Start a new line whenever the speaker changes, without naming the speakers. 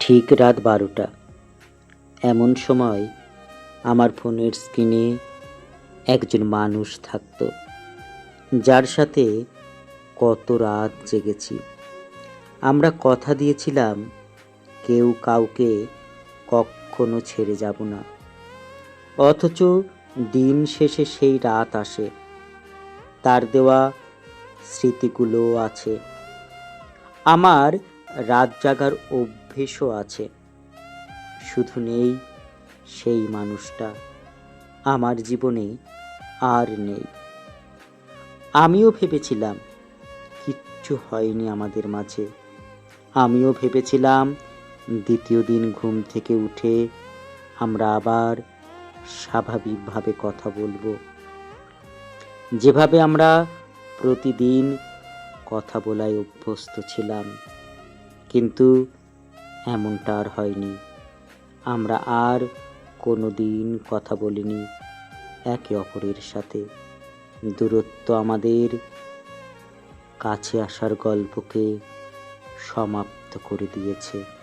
ঠিক রাত বারোটা। এমন সময় আমার ফোনের স্ক্রিনে একজন মানুষ থাকতো, যার সাথে কত রাত জেগেছি। আমরা কথা দিয়েছিলাম, কেউ কাউকে কখনো ছেড়ে যাব না। অথচ দিন শেষে সেই রাত আসে, তার দেওয়া স্মৃতিগুলো আছে। আমার রাত জাগার অভ্যেসও আছে। শুধু নেই, সেই মানুষটা আমার জীবনে আর নেই। আমিও ভেবেছিলাম, কিচ্ছু হয়নি আমাদের মাঝে। আমিও ভেবেছিলাম, দ্বিতীয় দিন ঘুম থেকে উঠে আমরা আবার স্বাভাবিকভাবে কথা বলব। যেভাবে আমরা প্রতিদিন কথা বলায় অভ্যস্ত ছিলাম। কিন্তু এমনটা আর হয়নি। আমরা আর কোনো দিন কথা বলিনি একে অপরের সাথে। দূরত্ব আমাদের কাছে আসার গল্পকে সমাপ্ত করে দিয়েছে।